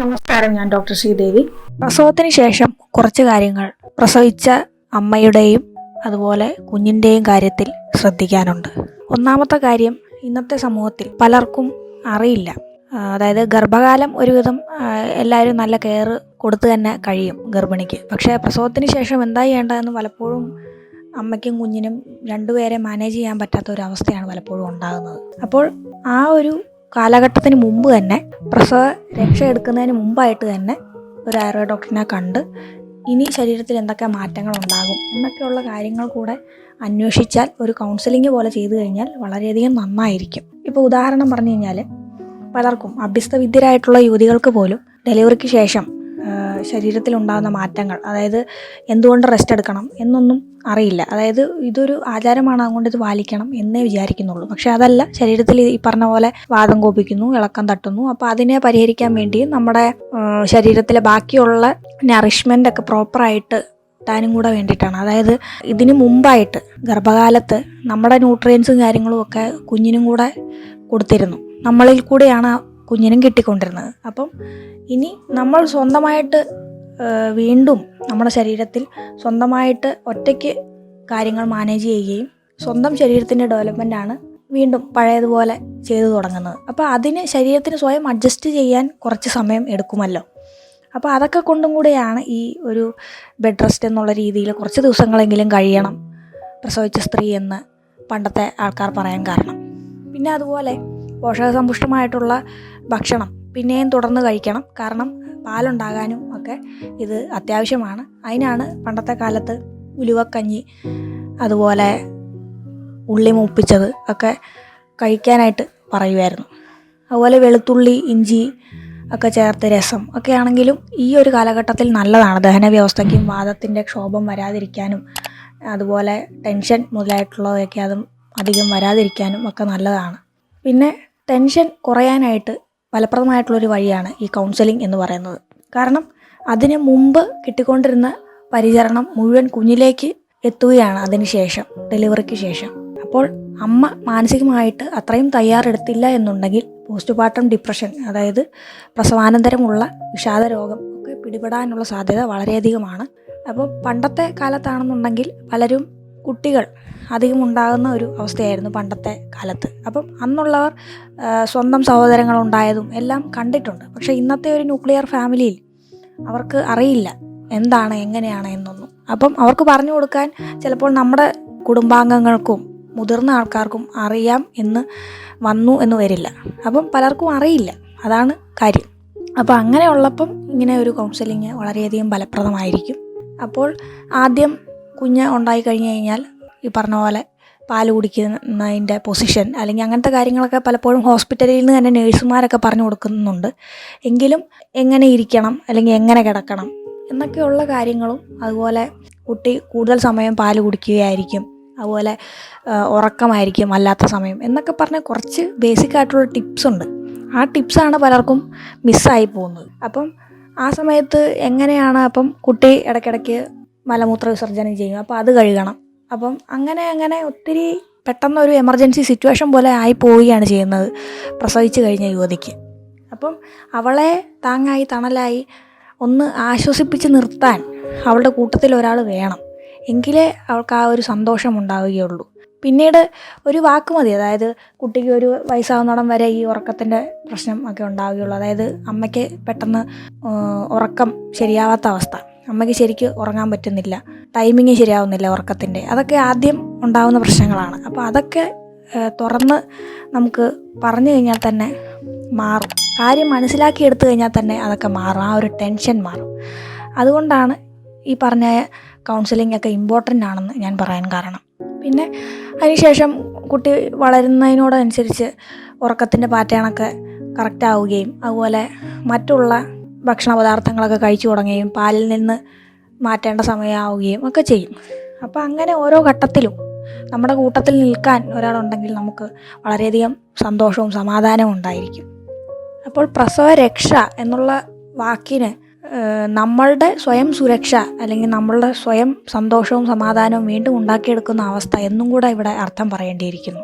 നമസ്കാരം ഞാൻ ഡോക്ടർ ശ്രീദേവി. പ്രസവത്തിന് ശേഷം കുറച്ച് കാര്യങ്ങൾ പ്രസവിച്ച അമ്മയുടെയും അതുപോലെ കുഞ്ഞിന്റെയും കാര്യത്തിൽ ശ്രദ്ധിക്കാനുണ്ട്. ഒന്നാമത്തെ കാര്യം ഇന്നത്തെ സമൂഹത്തിൽ പലർക്കും അറിയില്ല. അതായത് ഗർഭകാലം ഒരുവിധം എല്ലാവരും നല്ല കെയർ കൊടുത്തു തന്നെ കഴിയും ഗർഭിണിക്ക്. പക്ഷേ പ്രസവത്തിന് ശേഷം എന്താ ചെയ്യേണ്ടതെന്ന് പലപ്പോഴും അമ്മയ്ക്കും കുഞ്ഞിനും രണ്ടുപേരെ മാനേജ് ചെയ്യാൻ പറ്റാത്ത ഒരു അവസ്ഥയാണ് പലപ്പോഴും ഉണ്ടാകുന്നത്. അപ്പോൾ ആ ഒരു കാലഘട്ടത്തിന് മുമ്പ് തന്നെ പ്രസവ രക്ഷ എടുക്കുന്നതിന് മുമ്പായിട്ട് തന്നെ ഒരു ആയുർവേദ ഡോക്ടറിനെ കണ്ട് ഇനി ശരീരത്തിൽ എന്തൊക്കെ മാറ്റങ്ങൾ ഉണ്ടാകും എന്നൊക്കെയുള്ള കാര്യങ്ങൾ കൂടെ അന്വേഷിച്ചാൽ ഒരു കൗൺസിലിംഗ് പോലെ ചെയ്തു കഴിഞ്ഞാൽ വളരെയധികം നന്നായിരിക്കും. ഇപ്പോൾ ഉദാഹരണം പറഞ്ഞു കഴിഞ്ഞാൽ പലർക്കും അഭ്യസ്തവിദ്യരായിട്ടുള്ള യുവതികൾക്ക് പോലും ഡെലിവറിക്ക് ശേഷം ശരീരത്തിലുണ്ടാകുന്ന മാറ്റങ്ങൾ അതായത് എന്തുകൊണ്ട് റെസ്റ്റ് എടുക്കണം എന്നൊന്നും അറിയില്ല. അതായത് ഇതൊരു ആചാരമാണ് അതുകൊണ്ട് ഇത് പാലിക്കണം എന്നേ വിചാരിക്കുന്നുള്ളൂ. പക്ഷെ അതല്ല ശരീരത്തിൽ ഈ പറഞ്ഞ പോലെ വാദം കോപിക്കുന്നു ഇളക്കം തട്ടുന്നു. അപ്പോൾ അതിനെ പരിഹരിക്കാൻ വേണ്ടി നമ്മുടെ ശരീരത്തിലെ ബാക്കിയുള്ള നറിഷ്മെന്റ് ഒക്കെ പ്രോപ്പറായിട്ട് കൂടെ വേണ്ടിയിട്ടാണ്. അതായത് ഇതിന് മുമ്പായിട്ട് ഗർഭകാലത്ത് നമ്മുടെ ന്യൂട്രിയൻസും കാര്യങ്ങളും ഒക്കെ കുഞ്ഞിനും കൂടെ കൊടുത്തിരുന്നു. നമ്മളിൽ കൂടെയാണ് കുഞ്ഞിനും കിട്ടിക്കൊണ്ടിരുന്നത്. അപ്പം ഇനി നമ്മൾ സ്വന്തമായിട്ട് വീണ്ടും നമ്മുടെ ശരീരത്തിൽ സ്വന്തമായിട്ട് ഒറ്റയ്ക്ക് കാര്യങ്ങൾ മാനേജ് ചെയ്യുകയും സ്വന്തം ശരീരത്തിന്റെ ഡെവലപ്മെന്റാണ് വീണ്ടും പഴയതുപോലെ ചെയ്തു തുടങ്ങുന്നത്. അപ്പോൾ അതിന് ശരീരത്തിന് സ്വയം അഡ്ജസ്റ്റ് ചെയ്യാൻ കുറച്ച് സമയം എടുക്കുമല്ലോ. അപ്പോൾ അതൊക്കെ കൊണ്ടും കൂടെയാണ് ഈ ഒരു ബെഡ് റെസ്റ്റ് എന്നുള്ള രീതിയിൽ കുറച്ച് ദിവസങ്ങളെങ്കിലും കഴിയണം. പ്രസവിച്ച സ്ത്രീ എന്ന് പണ്ടത്തെ ആൾക്കാർ പറയാൻ കാരണം. പിന്നെ അതുപോലെ പോഷകസമ്പുഷ്ടമായിട്ടുള്ള ഭക്ഷണം പിന്നെയും തുടർന്ന് കഴിക്കണം. കാരണം പാലുണ്ടാകാനും ഒക്കെ ഇത് അത്യാവശ്യമാണ്. അതിനാണ് പണ്ടത്തെ കാലത്ത് ഉലുവക്കഞ്ഞി അതുപോലെ ഉള്ളി മൂപ്പിച്ചത് ഒക്കെ കഴിക്കാനായിട്ട് പറയുമായിരുന്നു അതുപോലെ വെളുത്തുള്ളി ഇഞ്ചി ഒക്കെ ചേർത്ത് രസം ഒക്കെ ആണെങ്കിലും ഈ ഒരു കാലഘട്ടത്തിൽ നല്ലതാണ്. ദഹന വ്യവസ്ഥയ്ക്കും വാദത്തിന്റെ ക്ഷോഭം വരാതിരിക്കാനും അതുപോലെ ടെൻഷൻ മുതലായിട്ടുള്ളതൊക്കെ അതും അധികം വരാതിരിക്കാനും ഒക്കെ നല്ലതാണ്. പിന്നെ ടെൻഷൻ കുറയാനായിട്ട് ഫലപ്രദമായിട്ടുള്ളൊരു വഴിയാണ് ഈ കൗൺസിലിംഗ് എന്ന് പറയുന്നത്. കാരണം അതിന് മുമ്പ് കിട്ടിക്കൊണ്ടിരുന്ന പരിചരണം മുഴുവൻ കുഞ്ഞിലേക്ക് എത്തുകയാണ് അതിന് ശേഷം ഡെലിവറിക്ക് ശേഷം. അപ്പോൾ അമ്മ മാനസികമായിട്ട് അത്രയും തയ്യാറെടുത്തില്ല എന്നുണ്ടെങ്കിൽ പോസ്റ്റ്മോർട്ടം ഡിപ്രഷൻ അതായത് പ്രസവാനന്തരമുള്ള വിഷാദ രോഗം ഒക്കെ പിടിപെടാനുള്ള സാധ്യത വളരെയധികമാണ്. അപ്പോൾ പണ്ടത്തെ കാലത്താണെന്നുണ്ടെങ്കിൽ പലരും കുട്ടികൾ അധികം ഉണ്ടാകുന്ന ഒരു അവസ്ഥയായിരുന്നു പണ്ടത്തെ കാലത്ത്. അപ്പം അന്നുള്ളവർ സ്വന്തം സഹോദരങ്ങൾ ഉണ്ടായതും എല്ലാം കണ്ടിട്ടുണ്ട്. പക്ഷേ ഇന്നത്തെ ഒരു ന്യൂക്ലിയർ ഫാമിലിയിൽ അവർക്ക് അറിയില്ല എന്താണ് എങ്ങനെയാണ് എന്നൊന്നും. അപ്പം അവർക്ക് പറഞ്ഞു കൊടുക്കാൻ ചിലപ്പോൾ നമ്മുടെ കുടുംബാംഗങ്ങൾക്കും മുതിർന്ന ആൾക്കാർക്കും അറിയാം എന്ന് വന്നു എന്ന് വരില്ല. അപ്പം പലർക്കും അറിയില്ല. അതാണ് കാര്യം. അപ്പോൾ അങ്ങനെയുള്ളപ്പം ഇങ്ങനെ ഒരു കൗൺസിലിങ് വളരെയധികം ഫലപ്രദമായിരിക്കും. അപ്പോൾ ആദ്യം കുഞ്ഞ് ഉണ്ടായി കഴിഞ്ഞ് കഴിഞ്ഞാൽ ഈ പറഞ്ഞ പോലെ പാൽ കുടിക്കുന്നതിന്റെ പൊസിഷൻ അല്ലെങ്കിൽ അങ്ങനത്തെ കാര്യങ്ങളൊക്കെ പലപ്പോഴും ഹോസ്പിറ്റലിൽ നിന്ന് തന്നെ നേഴ്സുമാരൊക്കെ പറഞ്ഞു കൊടുക്കുന്നുണ്ട്. എങ്കിലും എങ്ങനെ ഇരിക്കണം അല്ലെങ്കിൽ എങ്ങനെ കിടക്കണം എന്നൊക്കെയുള്ള കാര്യങ്ങളും അതുപോലെ കുട്ടി കൂടുതൽ സമയം പാൽ കുടിക്കുകയായിരിക്കും അതുപോലെ ഉറക്കമായിരിക്കും അല്ലാത്ത സമയം എന്നൊക്കെ പറഞ്ഞ കുറച്ച് ബേസിക് ആയിട്ടുള്ള ടിപ്സ് ഉണ്ട്. ആ ടിപ്സാണ് പലർക്കും മിസ്സായി പോകുന്നത്. അപ്പം ആ സമയത്ത് എങ്ങനെയാണ് അപ്പം കുട്ടി ഇടയ്ക്കിടയ്ക്ക് മലമൂത്ര വിസർജനം ചെയ്യും. അപ്പോൾ അത് കഴുകണം. അപ്പം അങ്ങനെ അങ്ങനെ ഒത്തിരി പെട്ടെന്ന് ഒരു എമർജൻസി സിറ്റുവേഷൻ പോലെ ആയി പോവുകയാണ് ചെയ്യുന്നത്. പ്രസവിച്ചു കഴിഞ്ഞ യുവതിക്ക്. അപ്പം അവളെ താങ്ങായി തണലായി ഒന്ന് ആശ്വസിപ്പിച്ച് നിർത്താൻ അവളുടെ കൂട്ടത്തിൽ ഒരാൾ വേണം. എങ്കിലേ അവൾക്ക് ആ ഒരു സന്തോഷം ഉണ്ടാവുകയുള്ളൂ. പിന്നീട് ഒരു വാക്ക് മതി. അതായത് കുട്ടിക്ക് ഒരു വയസ്സാവുന്നിടം വരെ ഈ ഉറക്കത്തിന്റെ പ്രശ്നം ഒക്കെ ഉണ്ടാവുകയുള്ളൂ. അതായത് അമ്മയ്ക്ക് പെട്ടെന്ന് ഉറക്കം ശരിയാവാത്ത അവസ്ഥ. അമ്മയ്ക്ക് ശരിക്കും ഉറങ്ങാൻ പറ്റുന്നില്ല. ടൈമിങ് ശരിയാവുന്നില്ല ഉറക്കത്തിന്റെ അതൊക്കെ ആദ്യം ഉണ്ടാകുന്ന പ്രശ്നങ്ങളാണ്. അപ്പോൾ അതൊക്കെ തുറന്ന് നമുക്ക് പറഞ്ഞു കഴിഞ്ഞാൽ തന്നെ മാറും. കാര്യം മനസ്സിലാക്കി എടുത്തു കഴിഞ്ഞാൽ തന്നെ അതൊക്കെ മാറും. ആ ഒരു ടെൻഷൻ മാറും. അതുകൊണ്ടാണ് ഈ പറഞ്ഞ കൗൺസിലിംഗ് ഒക്കെ ഇമ്പോർട്ടന്റ് ആണെന്ന് ഞാൻ പറയാൻ കാരണം. പിന്നെ അതിനുശേഷം കുട്ടി വളരുന്നതിനോടനുസരിച്ച് ഉറക്കത്തിന്റെ പാറ്റേണൊക്കെ കറക്റ്റ് ആവുകയും അതുപോലെ മറ്റുള്ള ഭക്ഷണ പദാർത്ഥങ്ങളൊക്കെ കഴിച്ചു തുടങ്ങുകയും പാലിൽ നിന്ന് മാറ്റേണ്ട സമയമാവുകയും ഒക്കെ ചെയ്യും. അപ്പോൾ അങ്ങനെ ഓരോ ഘട്ടത്തിലും നമ്മുടെ കൂട്ടത്തിൽ നിൽക്കാൻ ഒരാളുണ്ടെങ്കിൽ നമുക്ക് വളരെയധികം സന്തോഷവും സമാധാനവും ഉണ്ടായിരിക്കും. അപ്പോൾ പ്രസവ രക്ഷ എന്നുള്ള വാക്കിന് നമ്മളുടെ സ്വയം സുരക്ഷ അല്ലെങ്കിൽ നമ്മളുടെ സ്വയം സന്തോഷവും സമാധാനവും വീണ്ടും ഉണ്ടാക്കിയെടുക്കുന്ന അവസ്ഥ എന്നും കൂടെ ഇവിടെ അർത്ഥം പറയേണ്ടിയിരിക്കുന്നു.